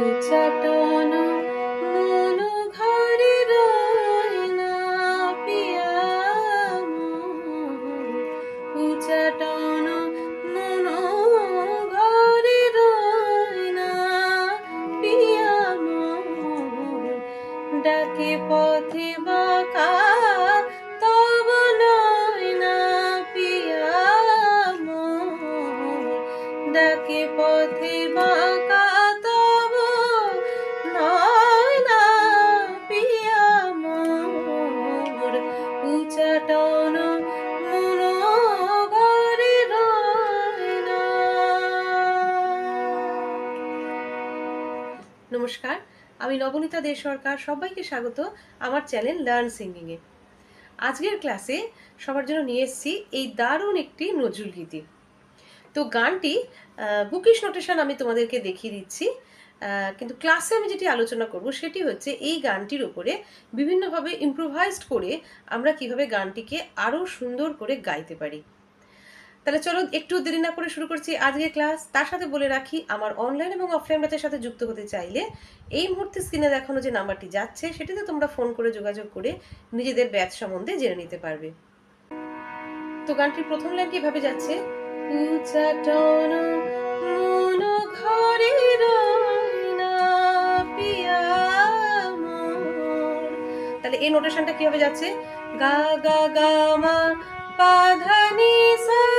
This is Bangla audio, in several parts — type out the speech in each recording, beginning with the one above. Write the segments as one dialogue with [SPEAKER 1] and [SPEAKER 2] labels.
[SPEAKER 1] উচ্চাটন মন ঘরে রয় পিয়া মোর। মন ঘরে রয় পিয়া ডাকে পথে বাঁকা। ডাকে পথে বাঁকা নমস্কার। আমি নবনীতা দে সরকার সবাইকে স্বাগত আমার চ্যানেল লার্ন সিঙ্গিংয়ে আজকের ক্লাসে সবার জন্য নিয়ে এসেছি এই দারুণ একটি নজরুল গীতি। তো গানটি বুকিশ নোটেশন আমি তোমাদেরকে দেখিয়ে দিচ্ছি। কিন্তু ক্লাসে আমি যেটি আলোচনা করব সেটি হচ্ছে এই গানটির উপরে বিভিন্নভাবে ইম্প্রোভাইজড করে আমরা কীভাবে গানটিকে আরও সুন্দর করে গাইতে পারি। তাহলে চলো একটু দেরি না করে শুরু করছি আজকের ক্লাস। তার সাথে বলে রাখি, আমার অনলাইন এবং অফলাইন ব্যাচের সাথে যুক্ত হতে চাইলে এই মুহূর্তে স্ক্রিনে দেখানো যে নাম্বারটি যাচ্ছে, সেটিতে তোমরা ফোন করে যোগাযোগ করে নিজেদের ব্যাচ সম্বন্ধে জেনে নিতে পারবে। তো গানটির প্রথম লাইনটি এভাবে যাচ্ছে। তাহলে এই নোটেশনটা কীভাবে যাচ্ছে? গা গা গা, মা, পা সদা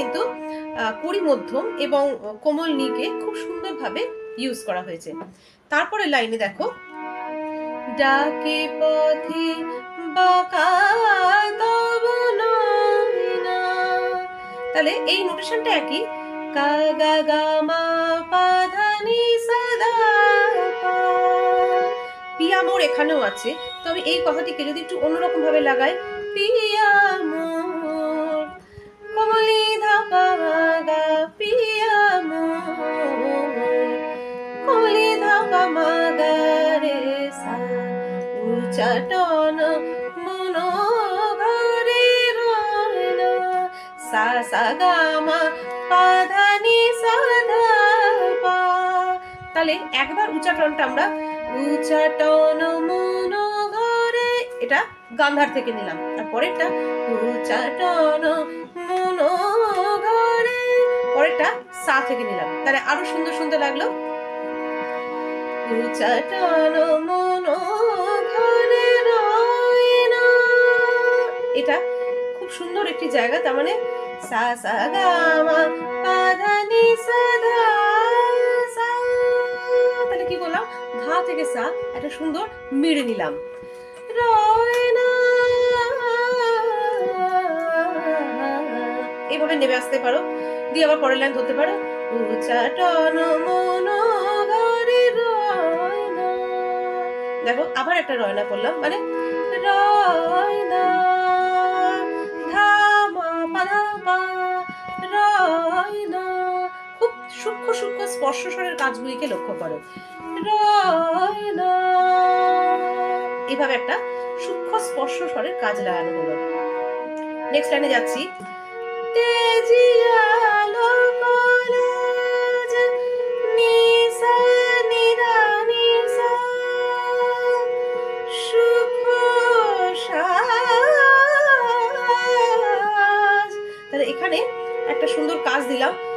[SPEAKER 1] কিন্তু কুড়ি মধ্যম এবং কোমল নিকে খুব সুন্দরভাবে ইউজ করা হয়েছে তারপরে লাইনে দেখো, ডাকে পথে। তাহলে এই নোটেশনটা একই গা গা মা পা পা। পিয়া এখানেও আছে, তবে এই কথাটিকে যদি একটু অন্যরকম ভাবে লাগাই পিয়া উচ্চাটন মন ঘরে রয় না সা সা গা মা, পা ধা নি, সা ধা পা। তাহলে একবার উচ্চাটনটা আমরা উচ্চাটন মন ঘরে এটা গান্ধার থেকে নিলাম। আর পরেরটা উচ্চাটন মন ঘরে পরেরটা সা থেকে নিলাম। তাহলে আরও সুন্দর সুন্দর লাগল। উচ্চাটন মন এটা খুব সুন্দর একটি জায়গা, তার মানে তাহলে কি করলাম? ধা থেকে সা, একটা সুন্দর মেরে নিলাম। এভাবে নেমে আসতে পারো। দিয়ে আবার পরের লাইন ধরতে পারো। দেখো, আবার একটা রয়না করলাম মানে রয় খুব সূক্ষ্ম সূক্ষ্ম স্পর্শ স্বরের কাজগুলিকে লক্ষ্য করো। এভাবে একটা সূক্ষ্ম স্পর্শ স্বরের কাজ লাগানো হলো। নেক্সট লাইনে যাচ্ছি। তেজিয়ালো দিলাম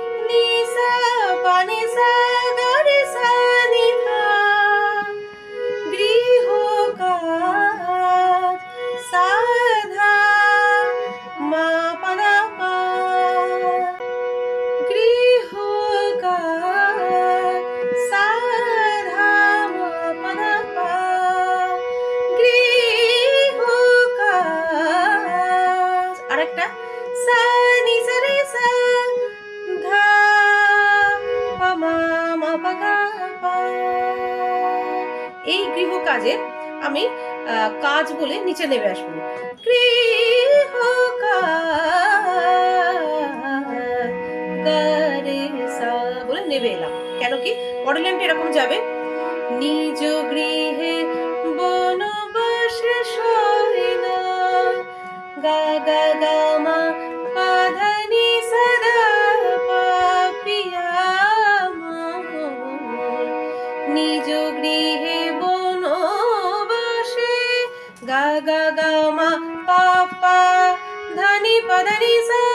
[SPEAKER 1] কাজ বলে নিচে নেমে আসব। গৃহ বলে নেমে এলাম। কেন কি? লাইনটা এরকম যাবে। নিজ গৃহে বনবাসে সয় না গা গা গা গা গা গা মা পাপা ধানি পাধানি সা সয়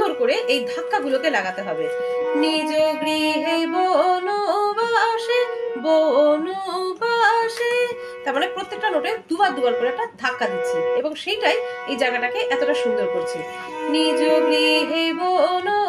[SPEAKER 1] সুন্দর করে এই ধাক্কাগুলোকে লাগাতে হবে। নিজ গৃহে বনবাসে বনবাসে। তার মানে প্রত্যেকটা নোটে দুবার দুবার করে একটা ধাক্কা দিচ্ছি। এবং সেইটাই এই জায়গাটাকে এতটা সুন্দর করছে। নিজ গৃহে বনবাসে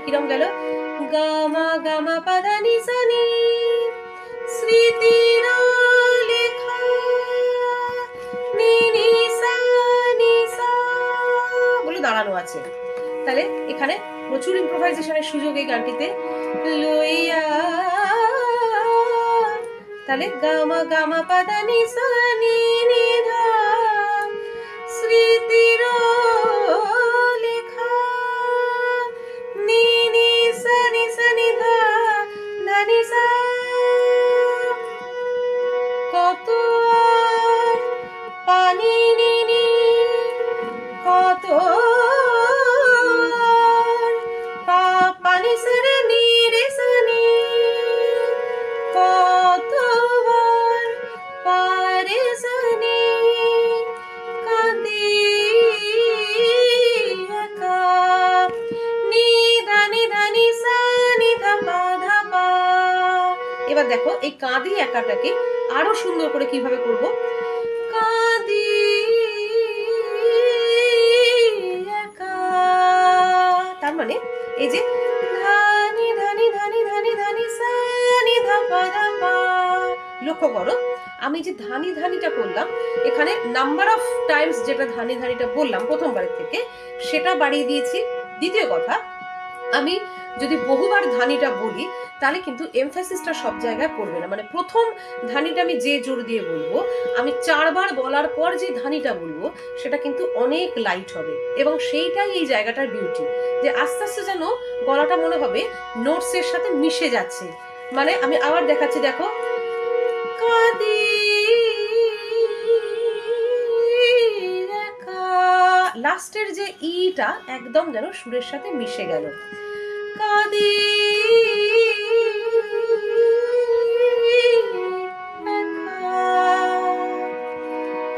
[SPEAKER 1] তাহলে কিরম গেল? গামা গামা পাদানি সানি স্মৃতির বলে দাঁড়ানো আছে। তাহলে এখানে প্রচুর ইম্প্রোভাইজেশনের সুযোগ এই গানটিতে লইয়া। তাহলে গামা গামা পাদানি সানি নি ধা। স্মৃতির এই কাঁদি একাটাকে আরও সুন্দর করে কীভাবে করব? কাঁদি তার মানে এই যে ধানি ধানি ধানি ধানি ধানি সা নি ধাপা ধাপা। লক্ষ্য করো, আমি যে ধানি, ধানিটা করলাম, এখানে নাম্বার অফ টাইমস যেটা ধানি, ধানিটা বললাম প্রথমবারের থেকে, সেটা বাড়িয়ে দিয়েছি। দ্বিতীয় কথা, আমি যদি বহুবার ধানিটা বলি তাহলে কিন্তু এমফাসিসটা সব জায়গায় পড়বে না। মানে প্রথম ধানিটা আমি যে জোর দিয়ে বলব, আমি চারবার বলার পর যে ধানিটা বলব, সেটা কিন্তু অনেক লাইট হবে। এবং সেইটাই এই জায়গাটার বিউটি যে আস্তে আস্তে যেন গলাটা মনে হবে নোটসের সাথে মিশে যাচ্ছে। মানে আমি আবার দেখাচ্ছি, দেখো। লাস্টের যে ইটা একদম যেন সুরের সাথে মিশে গেল। কাঁদি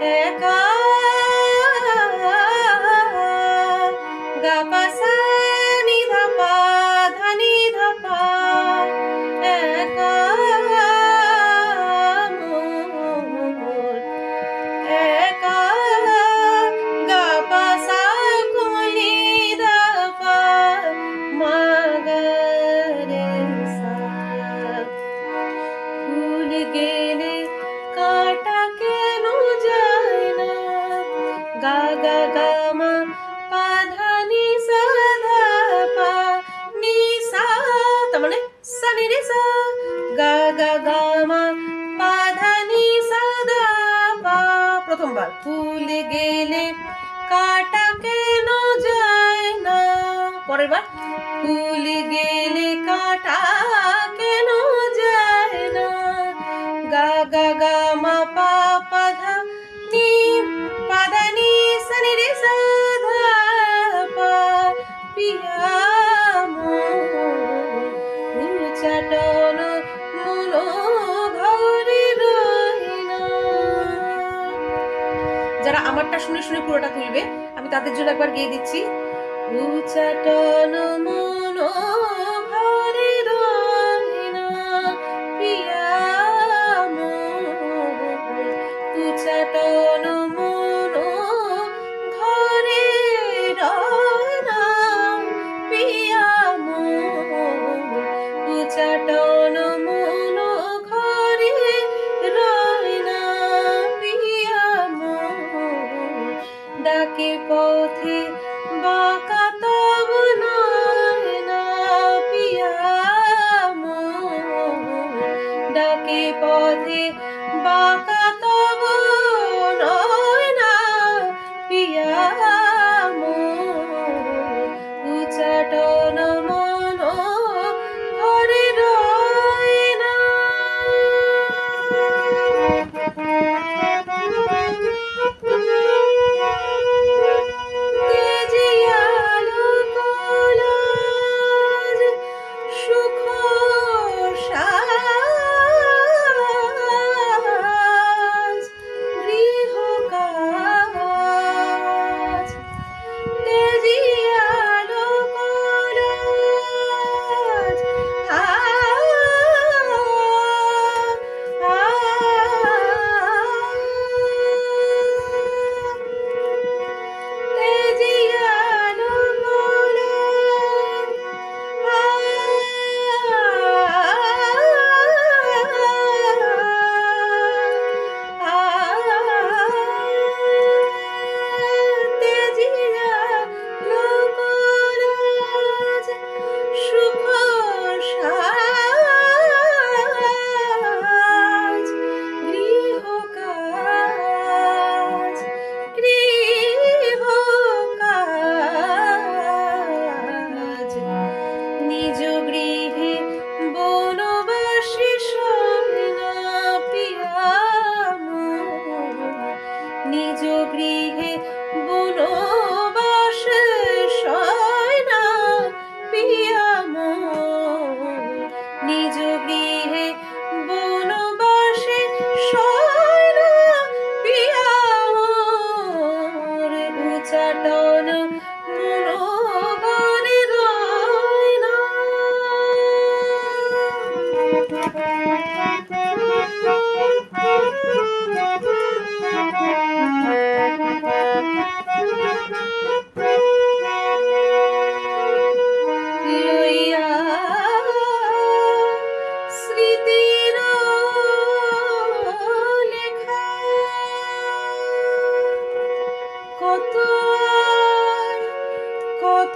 [SPEAKER 1] একা গা ফুল গেলে কাটা কেন যায় না? পরের বার। ফুল গেলে কাটা কেন যায় না? গা গা গা মা শুনে শুনে পুরোটা তুলবে। আমি তাদের জন্য একবার গিয়ে দিচ্ছি। উচাটন মনো ডাকে পথে বাঁকা তবু vídeo.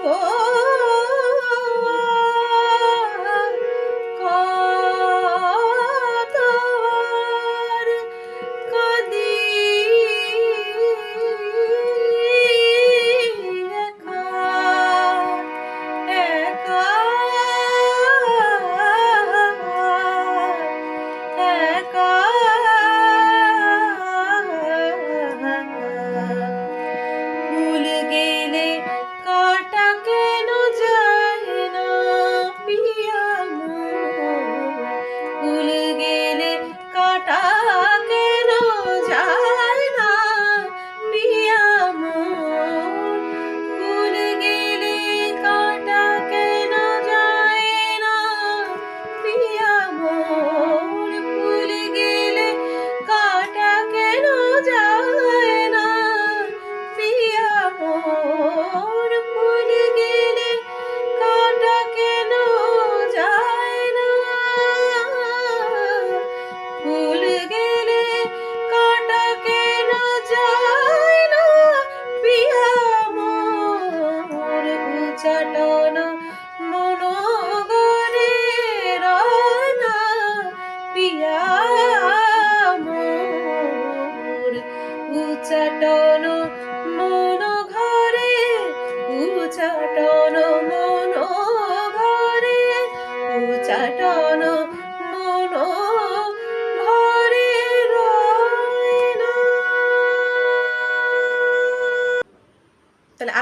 [SPEAKER 1] oh.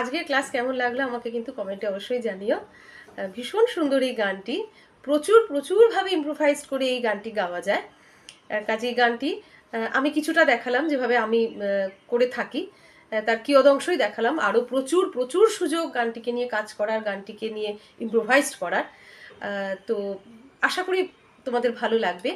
[SPEAKER 1] আজকের ক্লাস কেমন লাগল আমাকে কিন্তু কমেন্টে অবশ্যই জানিও। ভীষণ সুন্দর এই গানটি। প্রচুর, প্রচুরভাবে ইম্প্রোভাইজ করে এই গানটি গাওয়া যায়। কাজে এই গানটি আমি কিছুটা দেখালাম যেভাবে আমি করে থাকি। তার কিয়দংশই দেখালাম। আরও প্রচুর প্রচুর সুযোগ গানটিকে নিয়ে কাজ করার, গানটিকে নিয়ে ইম্প্রোভাইজড করার। তো আশা করি তোমাদের ভালো লাগবে।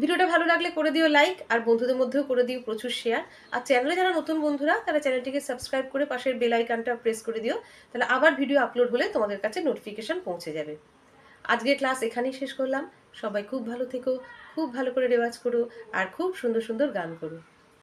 [SPEAKER 1] ভিডিওটা ভালো লাগলে করে দিও লাইক আর বন্ধুদের মধ্যেও করে দিও প্রচুর শেয়ার আর চ্যানেলে যারা নতুন বন্ধুরা, তারা চ্যানেলটিকে সাবস্ক্রাইব করে পাশের বেল আইকনটা প্রেস করে দিও, তাহলে আবার ভিডিও আপলোড হলে তোমাদের কাছে নোটিফিকেশন পৌঁছে যাবে। আজকে ক্লাস এখানেই শেষ করলাম। সবাই খুব ভালো থেকো, খুব ভালো করে রেওয়াজ করো, আর খুব সুন্দর সুন্দর গান করো।